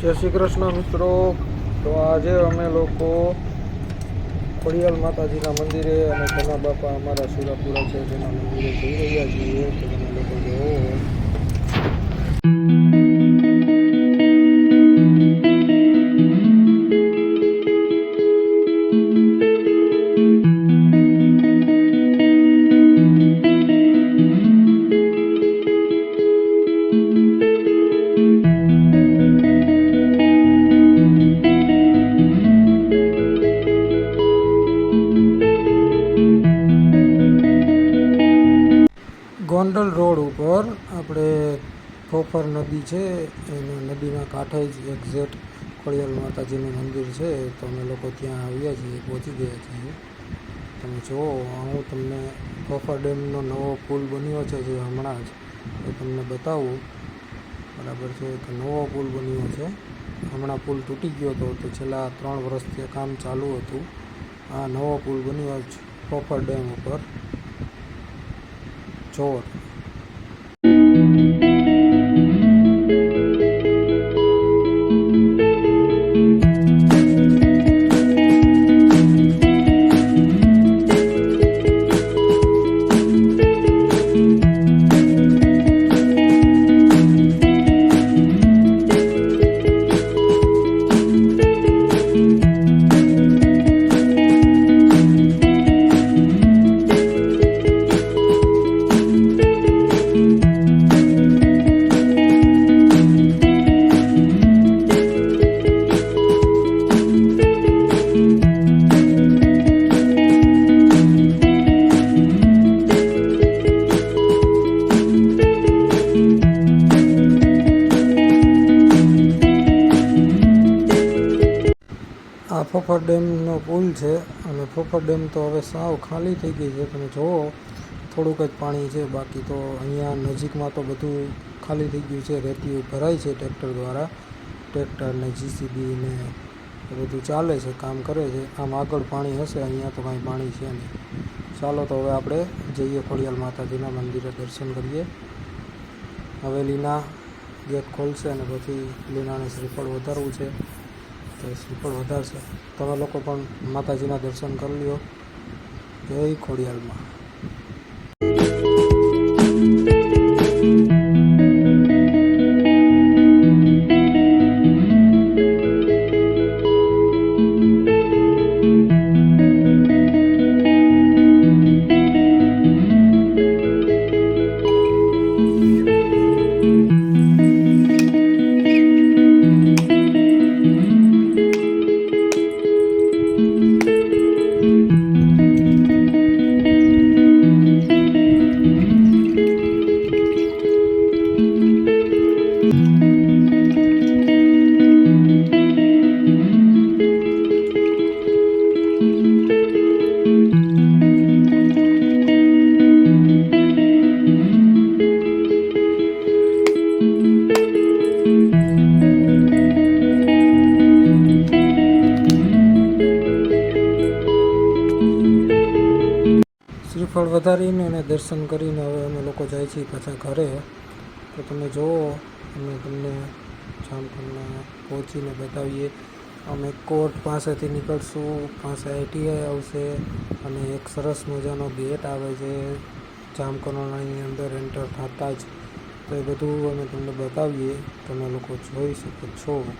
જય શ્રી કૃષ્ણ મિત્રો. તો આજે અમે લોકો ખોડિયાલ માતાજીના મંદિરે અને ઘણા બાપા અમારા સુરાપુરા છે તેના મંદિરે જઈ રહ્યા છીએ. તો તમે લોકો જુઓ ગોંડલ રોડ ઉપર આપણે ફોફર નદી છે, એને નદીના કાંઠે જ એક્ઝેક્ટ ખોડિયાલ માતાજીનું મંદિર છે, તો અમે લોકો ત્યાં આવ્યા છીએ, પહોંચી ગયા છીએ. તમે જુઓ, હું તમને ફોફર ડેમનો નવો પુલ બન્યો છે જે હમણાં જ, એ તમને બતાવું. બરાબર છે કે નવો પુલ બન્યો છે. હમણાં પુલ તૂટી ગયો હતો, તો છેલ્લા ત્રણ વર્ષથી કામ ચાલુ હતું. આ નવો પુલ બન્યો ફોફર ડેમ ઉપર. જોર ફોફર ડેમનો પુલ છે અને ફોફર ડેમ તો હવે સાવ ખાલી થઈ ગઈ છે. તમે જુઓ, થોડુંક જ પાણી છે, બાકી તો અહીંયા નજીકમાં તો બધું ખાલી થઈ ગયું છે. રેતી ભરાય છે ટ્રેક્ટર દ્વારા. ટ્રેક્ટર ને જીસીબી ને એ બધું ચાલે છે, કામ કરે છે. આમ આગળ પાણી હશે, અહીંયા તો કાંઈ પાણી છે નહીં. ચાલો તો હવે આપણે જઈએ ખોડિયાલ માતાજીના મંદિરે દર્શન કરીએ. હવેલીના ગેટ ખોલશે અને પછી લીનાને શ્રીફળ વધારવું છે. તો શ્રીફળ વધારશે. તમે લોકો પણ માતાજીના દર્શન કરી લ્યો. જય ખોડિયાલમાં. વધારીને અને દર્શન કરીને હવે અમે લોકો જાય છીએ પાછા ઘરે. તો તમે જુઓ, અમે તમને જામખંડમાં પહોંચીને બતાવીએ. અમે કોર્ટ પાસેથી નીકળશું પાસે આઈટીઆઈ આવશે અને એક સરસ મજાનો ગેટ આવે છે. જામકંડોરણાની અંદર એન્ટર થતાં જ. તો એ બધું અમે તમને બતાવીએ. તમે લોકો જોઈ શકો છો.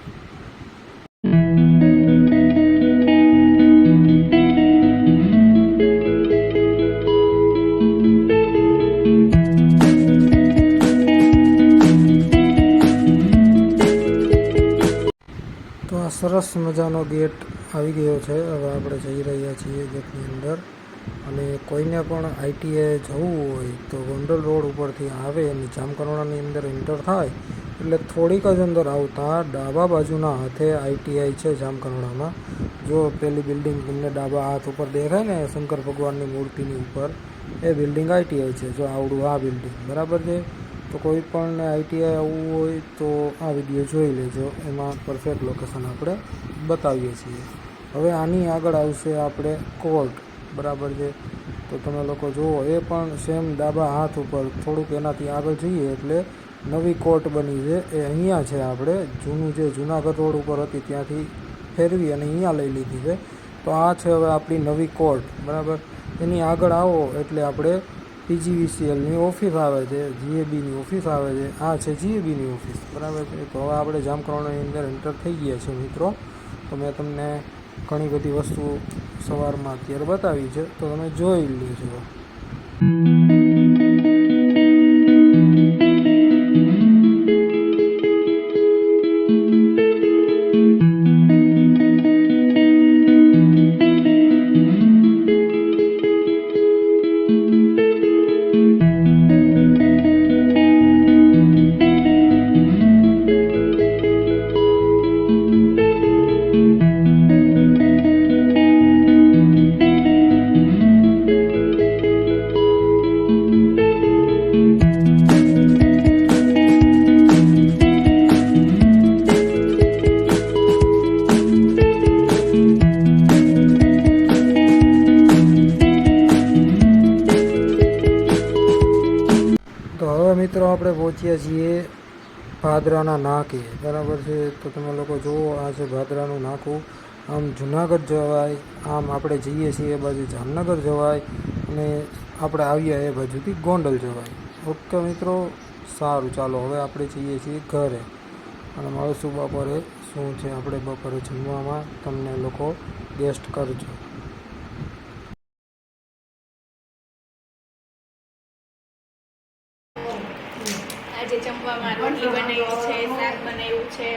સરસ મજાનો ગેટ આવી ગયો છે. હવે આપણે જઈ રહ્યા છીએ ગેટની અંદર. અને કોઈને પણ આઈટીઆઈ જવું હોય તો ગોંડલ રોડ ઉપરથી આવે અને જામકરોડાની અંદર એન્ટર થાય એટલે થોડીક જ અંદર આવતા ડાબા બાજુના હાથે આઈટીઆઈ છે જામકરોડામાં જો પેલી બિલ્ડિંગ તમને ડાબા હાથ ઉપર દેખાય ને, શંકર ભગવાનની મૂર્તિની ઉપર, એ બિલ્ડિંગ આઈટીઆઈ છે. જો આવડું આ બિલ્ડિંગ. બરાબર છે? તો કોઈ પણ આઈટીઆઈ આવવું હોય તો આ વીડિયો જોઈ લેજો. એમાં પરફેક્ટ લોકેશન આપણે બતાવીએ છીએ. હવે આની આગળ આવશે આપણે કોર્ટ બરાબર છે? તો તમે લોકો જુઓ, એ પણ સેમ ડાબા હાથ ઉપર. થોડુંક એનાથી આગળ જઈએ એટલે નવી કોર્ટ બની છે. એ અહીંયા છે આપણે. જૂનું જે જૂનાગઢ રોડ ઉપર હતી ત્યાંથી ફેરવી અને અહીંયા લઈ લીધી છે. તો આ છે હવે આપણી નવી કોર્ટ બરાબર? એની આગળ આવો એટલે આપણે પીજીવીસીએલની ઓફિસ આવે છે, જીએબીની ઓફિસ આવે છે. આ છે જીએબીની ઓફિસ. બરાબર છે. તો હવે આપણે જામકરણની અંદર એન્ટર થઈ ગયા છે મિત્રો. તો મેં તમને ઘણી બધી વસ્તુ સવારમાં અત્યારે બતાવી છે. તો તમે જોઈ લેજો. આપણે પહોંચ્યા છીએ ભાદરાના નાકે. બરાબર છે? તો તમે લોકો જુઓ, આ છે ભાદરાનું નાકું આમ જુનાગઢ જવાય, આમ આપણે જઈએ છીએ એ બાજુ જામનગર જવાય અને આપણે આવ્યા એ બાજુથી ગોંડલ જવાય. ઓકે મિત્રો? સારું, ચાલો હવે આપણે જઈએ છીએ ઘરે. અને મળશું બપોરે? શું છે આપણે બપોરે જમવામાં? તમને લોકો ગેસ્ટ કરજો આજે જમવામાં રોટલી બનાવી છે શાક બનાવ્યું છે,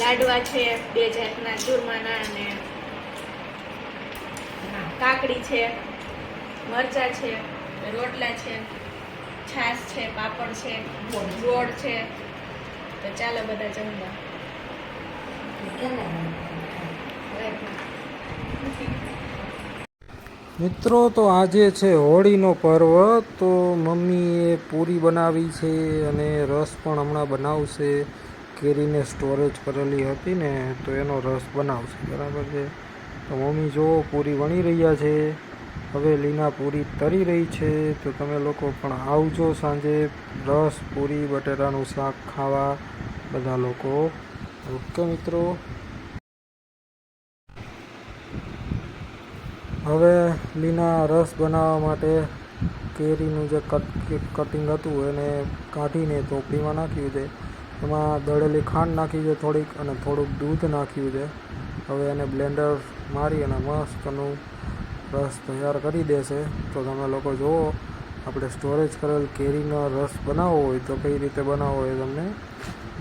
લાડવા છે, બે જાતના ચૂરમાના અને કાકડી છે, મરચા છે, રોટલા છે, છાશ છે, પાપડ છે, ગોળ છે. તો ચાલો બધા જમવા. મિત્રો, તો આજે છે હોળીનો પર્વ, તો મમ્મીએ પૂરી બનાવી છે અને રસ પણ હમણાં બનાવશે. કેરીને સ્ટોરેજ કરેલી હતી ને, તો એનો રસ બનાવશે. બરાબર છે? તો મમ્મી, જો પૂરી વણી રહ્યા છે. હવે લીના પૂરી તરી રહી છે. તો તમે લોકો પણ આવજો સાંજે. રસ, પૂરી, બટેટાનું શાક ખાવા. બધા લોકો. ઓકે મિત્રો? હવે લીના રસ બનાવવા માટે કેરીનું જે કટ કટિંગ હતું એને કાઢીને ટોપલીમાં નાખ્યું છે. એમાં દળેલી ખાંડ નાખી છે થોડીક અને થોડુંક દૂધ નાખ્યું છે. હવે એને બ્લેન્ડર મારી અને મસ્તનું રસ તૈયાર કરી દેશે. તો તમે લોકો જુઓ, આપણે સ્ટોરેજ કરેલ કેરીનો રસ બનાવવો હોય તો કઈ રીતે બનાવવો એ તમને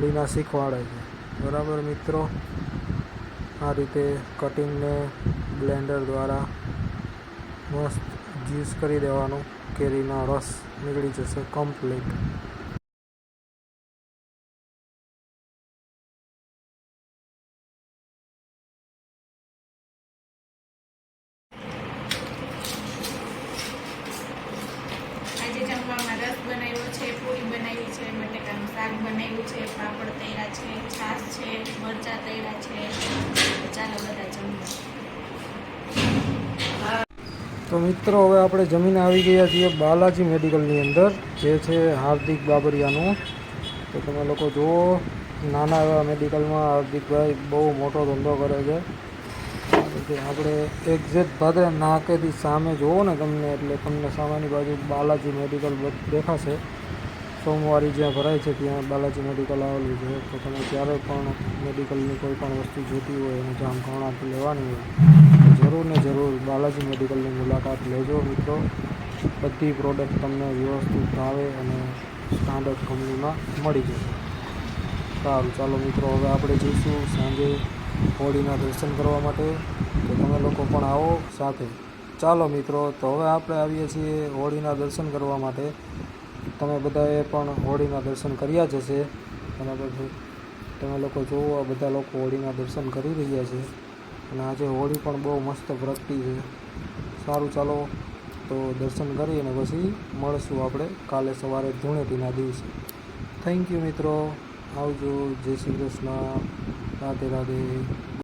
લીના શીખવાડે છે. બરાબર મિત્રો? આ રીતે કટિંગને બ્લેન્ડર દ્વારા મસ્ત જ્યુસ કરી દેવાનું. કેરીનો રસ નીકળી જશે કમ્પ્લીટ આજે જમવામાં રસ બનાવ્યો છે પૂરી બનાવી છે બટેકાનું શાક બનાવ્યું છે પાપડ તૈરા છે છાશ છે મરચા તૈરા છે તો ચાલો બધા જમવા તો મિત્રો, હવે આપણે જમીન આવી ગયા છીએ બાલાજી મેડિકલની અંદર, જે છે હાર્દિક બાબરિયાનું. તો તમે લોકો જુઓ, નાના એવા મેડિકલમાં હાર્દિકભાઈ બહુ મોટો ધંધો કરે છે. આપણે એક્ઝેક્ટ ભાદરે નાકેથી સામે જુઓ ને તમને, એટલે તમને સામેની બાજુ બાલાજી મેડિકલ દેખાશે. સોમવારી જ્યાં ભરાય છે ત્યાં બાલાજી મેડિકલ આવેલું છે. તો તમે ક્યારે પણ મેડિકલની કોઈ પણ વસ્તુ જોતી હોય, એનું જામ ઘણા લેવાની હોય. જરૂર ને જરૂર બાલાજી મેડિકલની મુલાકાત લેજો મિત્રો. બધી પ્રોડક્ટ તમને વ્યવસ્થિત ભાવે અને સ્ટાન્ડર્ડ કંપનીમાં મળી જશે. સારું, ચાલો મિત્રો, હવે આપણે જઈશું સાંજે હોળીના દર્શન કરવા માટે. તો તમે લોકો પણ આવો સાથે. ચાલો મિત્રો, તો હવે આપણે આવીએ છીએ હોળીના દર્શન કરવા માટે. તમે બધાએ પણ હોળીના દર્શન કર્યા જ હશે. છે તમે લોકો જુઓ બધા લોકો હોળીના દર્શન કરી રહ્યા છે. અને આજે હોળી પણ બહુ મસ્ત પ્રગટી છે. સારું ચાલો તો દર્શન કરી અને પછી મળશું આપણે કાલે સવારે ધૂળેટીના દિવસે. થેન્ક યુ મિત્રો. આવજો. જય શ્રી કૃષ્ણ. રાધે રાધે.